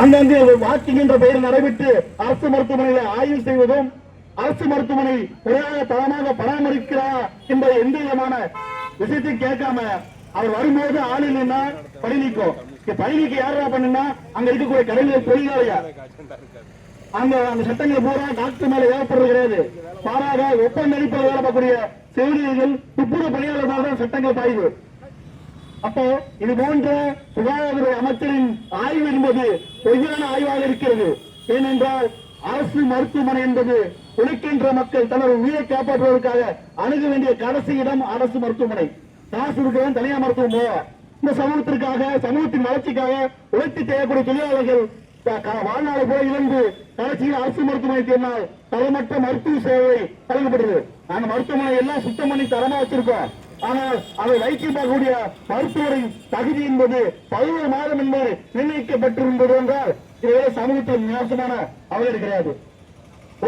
அங்கங்கே வாக்கிங் என்ற பெயர் நடைபெற்று அரசு மருத்துவமனையில ஆய்வு செய்வதும் அரசு மருத்துவமனை முறையாக தரமாக பராமரிக்கிறா என்ற எந்த விதமான விஷயத்தையும் கேட்காம அவர் வரும்போது ஆள் இல்லைன்னா பணி நீக்கும். இங்க பணி நீக்கம் யாரா பண்ணுனா அங்க இருக்கக்கூடிய கடைகள் தொழிலாளியா அங்க அந்த சட்டங்கள் பூரா டாக்டர் மேல ஏற்படுறது கிடையாது. மாறாக ஒப்பந்த அடிப்படையில் வேலை பார்க்கக்கூடிய செவிலியர்கள் துப்புரவு பணியாளர்களால் தான் சட்டங்கள் பாய்வு அப்போ இது போன்ற சுகாதாரத்துறை அமைச்சரின் ஆய்வு என்பது பொய்யான ஆய்வாக இருக்கிறது. ஏனென்றால் அரசு மருத்துவமனை என்பது உழைக்கின்ற மக்கள் தனது உயிரை காப்பாற்றுவதற்காக அணுக வேண்டிய கடைசி இடம் அரசு மருத்துவமனை. காசு இருக்கிறவன் தனியார் மருத்துவம் இந்த சமூகத்திற்காக சமூகத்தின் வளர்ச்சிக்காக உழைத்து செய்யக்கூடிய தொழிலாளர்கள் வாழ்நாளை போல இழந்து கடைசியில் அரசு மருத்துவமனை தேர்ந்தால் தரமற்ற மருத்துவ சேவை வழங்கப்படுது அந்த மருத்துவமனை எல்லாம் சுத்தம் பண்ணி தரமா வச்சிருக்கோம். ஆனால் அதை வைக்கப்படக்கூடிய மருத்துவரின் தகுதி என்பது பதினோரு மாதம் என்பது நிர்ணயிக்கப்பட்டிருந்தது என்றால் இதுவே சமூகத்தில் மோசமான அவலம் கிடையாது.